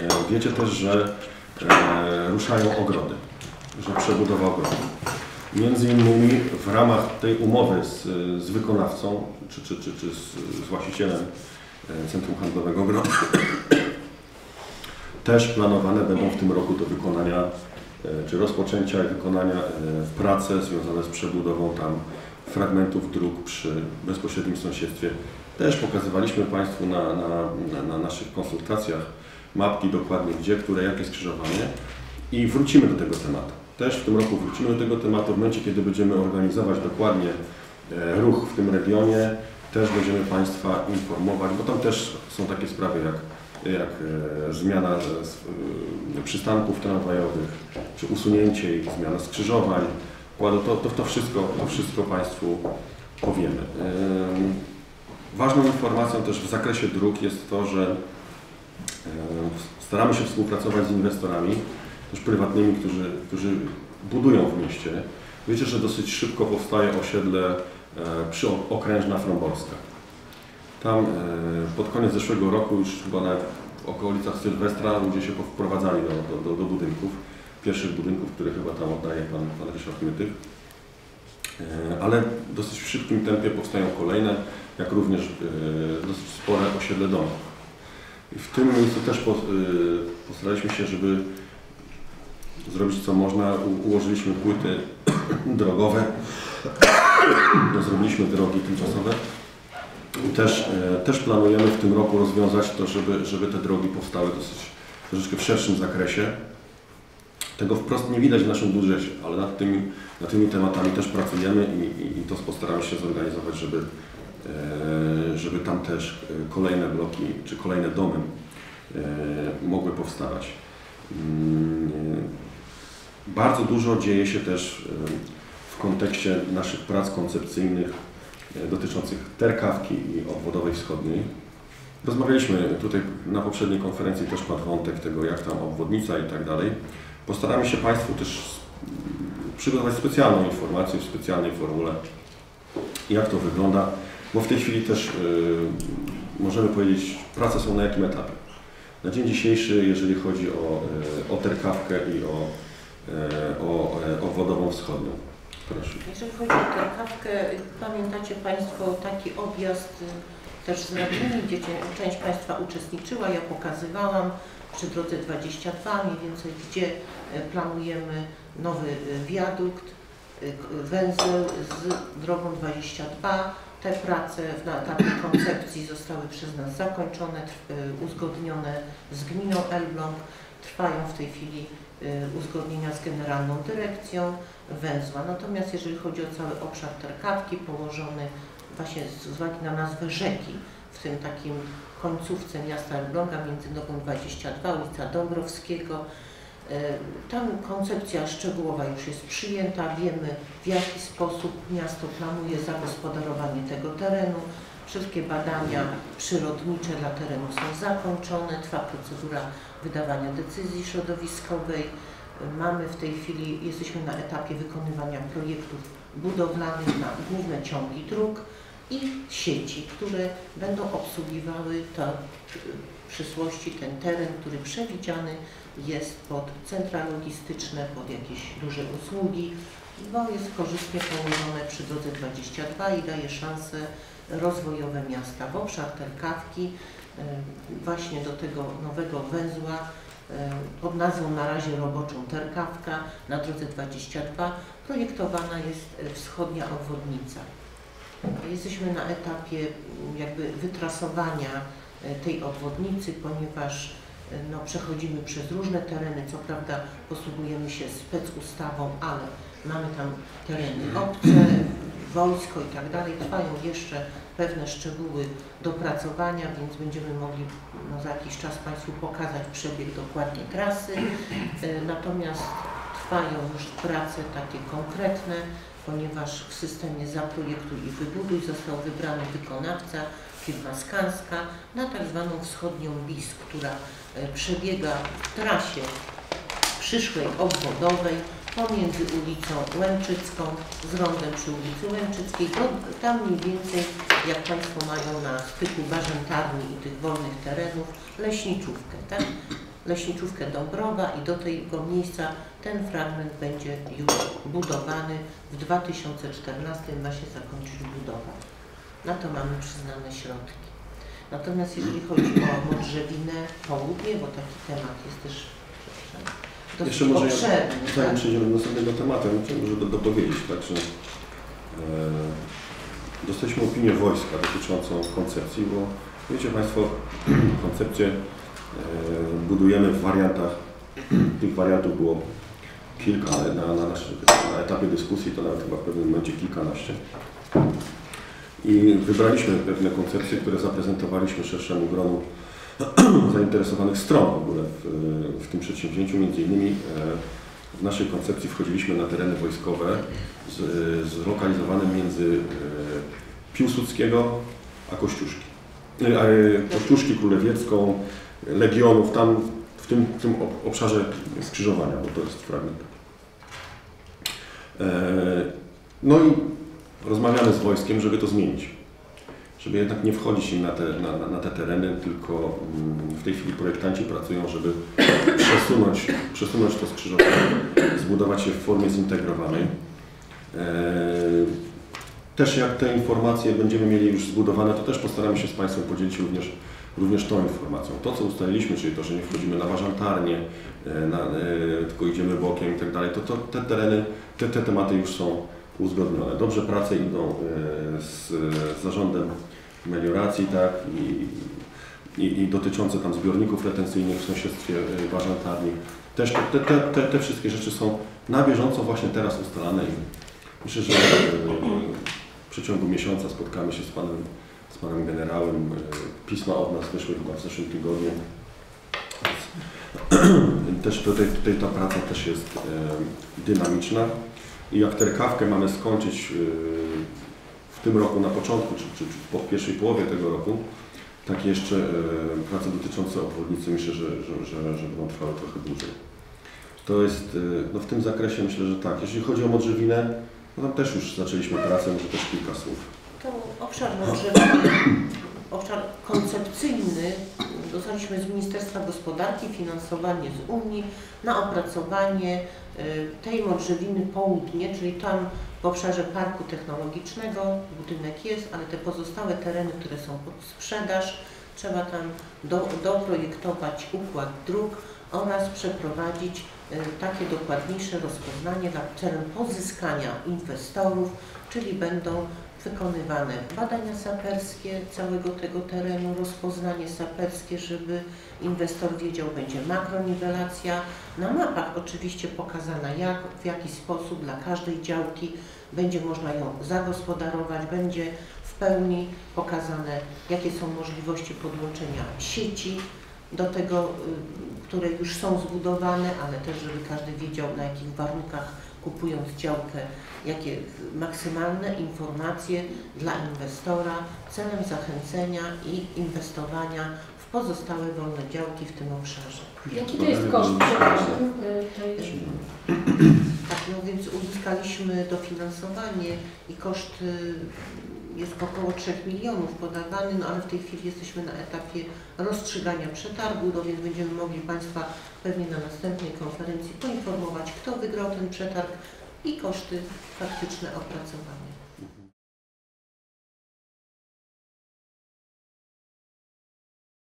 E, Wiecie też, że e, ruszają ogrody, że przebudowa ogrodów. Między innymi w ramach tej umowy z, z wykonawcą, czy, czy, czy, czy z, z właścicielem e, Centrum Handlowego Ogrody, też planowane będą w tym roku do wykonania, czy rozpoczęcia i wykonania prace związane z przebudową tam fragmentów dróg przy bezpośrednim sąsiedztwie. Też pokazywaliśmy Państwu na, na, na, na naszych konsultacjach mapki dokładnie gdzie, które, jakie skrzyżowanie i wrócimy do tego tematu. Też w tym roku wrócimy do tego tematu w momencie, kiedy będziemy organizować dokładnie e, ruch w tym regionie, też będziemy Państwa informować, bo tam też są takie sprawy jak, jak e, zmiana e, przystanków tramwajowych, czy usunięcie ich, zmiana skrzyżowań. To, to, to, wszystko, to wszystko Państwu powiemy. Em, Ważną informacją też w zakresie dróg jest to, że staramy się współpracować z inwestorami, też prywatnymi, którzy, którzy budują w mieście. Wiecie, że dosyć szybko powstaje osiedle e, przy okrężna Fromborska. Tam e, pod koniec zeszłego roku już chyba nawet w okolicach Sylwestra ludzie się wprowadzali do, do, do, budynków, pierwszych budynków, które chyba tam oddaje pan, pan Ryszard Mytych. E, Ale dosyć szybkim tempie powstają kolejne, jak również e, dosyć spore osiedle domów. W tym miejscu też e, postaraliśmy się, żeby zrobić co można. Ułożyliśmy płyty drogowe, zrobiliśmy drogi tymczasowe. Też, e, też planujemy w tym roku rozwiązać to, żeby, żeby te drogi powstały dosyć troszeczkę w szerszym zakresie. Tego wprost nie widać w naszym budżecie, ale nad tymi, nad tymi tematami też pracujemy i, i, i to postaramy się zorganizować, żeby, żeby tam też e, kolejne bloki czy kolejne domy e, mogły powstawać. Mm, e, Bardzo dużo dzieje się też e, w kontekście naszych prac koncepcyjnych e, dotyczących terkawki i obwodowej wschodniej. Rozmawialiśmy tutaj na poprzedniej konferencji też padł wątek tego, jak tam obwodnica i tak dalej. Postaramy się Państwu też przygotować specjalną informację w specjalnej formule, jak to wygląda, bo w tej chwili też y, możemy powiedzieć, prace są na jakim etapie. Na dzień dzisiejszy, jeżeli chodzi o, y, o terkawkę i o, y, o, o wodową wschodnią. Proszę. Jeżeli chodzi o tę kawkę, pamiętacie Państwo taki objazd też z Radmini, gdzie część Państwa uczestniczyła, ja pokazywałam przy drodze 22 mniej więcej, gdzie planujemy nowy wiadukt, węzeł z drogą 22. Te prace na etapie koncepcji zostały przez nas zakończone, y, uzgodnione z gminą Elbląg. Trwają w tej chwili y, uzgodnienia z Generalną Dyrekcją węzła. Natomiast jeżeli chodzi o cały obszar Terkawki położony właśnie z uwagi na nazwę rzeki, w tym takim końcówce miasta Elbląga między Nową 22, ulica Dąbrowskiego, tam koncepcja szczegółowa już jest przyjęta, wiemy w jaki sposób miasto planuje zagospodarowanie tego terenu. Wszystkie badania przyrodnicze dla terenu są zakończone, trwa procedura wydawania decyzji środowiskowej. Mamy w tej chwili, jesteśmy na etapie wykonywania projektów budowlanych na główne ciągi dróg i sieci, które będą obsługiwały to przyszłości ten teren, który przewidziany jest pod centra logistyczne, pod jakieś duże usługi, bo jest korzystnie położone przy drodze 22 i daje szanse rozwojowe miasta w obszar Terkawki, właśnie do tego nowego węzła pod nazwą na razie roboczą Terkawka na drodze 22 projektowana jest e, wschodnia obwodnica. Jesteśmy na etapie jakby wytrasowania tej obwodnicy, ponieważ e, no, przechodzimy przez różne tereny, co prawda posługujemy się specustawą, ale mamy tam tereny obce, wojsko i tak dalej. Trwają jeszcze pewne szczegóły dopracowania, więc będziemy mogli no, za jakiś czas Państwu pokazać przebieg dokładnie trasy. E, Natomiast trwają już prace takie konkretne, ponieważ w systemie Zaprojektuj i Wybuduj został wybrany wykonawca, firma Skanska, na tak zwaną wschodnią BIS, która e, przebiega w trasie przyszłej obwodowej pomiędzy ulicą Łęczycką z rondem przy ulicy Łęczyckiej. Tam mniej więcej, jak Państwo mają na styku Barzętarni i tych wolnych terenów, leśniczówkę, tak? leśniczówkę Dąbrowa i do tego miejsca ten fragment będzie już budowany. W 2014 ma się zakończyć budowa. Na to mamy przyznane środki. Natomiast jeżeli chodzi o Modrzewinę Południe, bo taki temat jest też dosyć Jeszcze może ja- obszerny. Zanim tak? przejdziemy do następnego tematu, ja może dopowiedzieć, tak, że e, dostaliśmy opinię wojska dotyczącą koncepcji, bo wiecie Państwo, koncepcję e, budujemy w wariantach, tych wariantów było kilka, ale na, na, naszym, na etapie dyskusji to nawet chyba w pewnym momencie kilkanaście. I wybraliśmy pewne koncepcje, które zaprezentowaliśmy szerszemu gronu zainteresowanych stron w ogóle w, w tym przedsięwzięciu. Między innymi e, w naszej koncepcji wchodziliśmy na tereny wojskowe z, zlokalizowane między e, Piłsudskiego a Kościuszki. E, Kościuszki Królewiecką, Legionów, tam w tym, w tym ob- obszarze skrzyżowania, bo to jest fragment. No i rozmawiamy z wojskiem, żeby to zmienić. Żeby jednak nie wchodzić im na te, na, na- te tereny, tylko mm, w tej chwili projektanci pracują, żeby przesunąć, przesunąć to skrzyżowanie, zbudować je w formie zintegrowanej. E, Też jak te informacje będziemy mieli już zbudowane, to też postaramy się z Państwem podzielić również, również tą informacją. To, co ustaliliśmy, czyli to, że nie wchodzimy na ważantarnię, e, na, e, tylko idziemy bokiem i tak dalej, to, to te tereny, te, te tematy już są uzgodnione. Dobrze prace idą e, z, zarządem melioracji, tak, i, i, i dotyczące tam zbiorników retencyjnych w sąsiedztwie e, ważantarni. Też te, te, te, te wszystkie rzeczy są na bieżąco właśnie teraz ustalane i myślę, że e, w przeciągu miesiąca spotkamy się z panem, z panem generałem. Pisma od nas wyszły chyba w zeszłym tygodniu. Też tutaj, tutaj ta praca też jest dynamiczna. I jak tę kawkę mamy skończyć e, w tym roku na początku, czy, czy, czy po pierwszej połowie tego roku, tak jeszcze e, prace dotyczące obwodnicy myślę, że, że, że, że będą trwały trochę dłużej. To jest, e, no w tym zakresie myślę, że tak. Jeśli chodzi o Modrzewinę, no tam też już zaczęliśmy pracę, może też kilka słów. To obszar Modrzewiny, obszar koncepcyjny. Dostaliśmy z Ministerstwa Gospodarki finansowanie z Unii na opracowanie tej Modrzewiny Południe, czyli tam w obszarze Parku Technologicznego budynek jest, ale te pozostałe tereny, które są pod sprzedaż, trzeba tam do, doprojektować układ dróg oraz przeprowadzić y, takie dokładniejsze rozpoznanie dla celem pozyskania inwestorów, czyli będą wykonywane badania saperskie całego tego terenu, rozpoznanie saperskie, żeby inwestor wiedział, będzie makroniwelacja. Na mapach oczywiście pokazana jak, w jaki sposób dla każdej działki będzie można ją zagospodarować, będzie w pełni pokazane, jakie są możliwości podłączenia sieci do tego, y, które już są zbudowane, ale też, żeby każdy wiedział, na jakich warunkach kupując działkę, jakie maksymalne informacje dla inwestora celem zachęcenia i inwestowania w pozostałe wolne działki w tym obszarze. Jaki to jest koszt, przepraszam, y, tej Tak, no więc uzyskaliśmy dofinansowanie i koszt y, jest około 3 milionów podawany, no ale w tej chwili jesteśmy na etapie rozstrzygania przetargu, no więc będziemy mogli Państwa pewnie na następnej konferencji poinformować, kto wygrał ten przetarg i koszty faktyczne opracowania.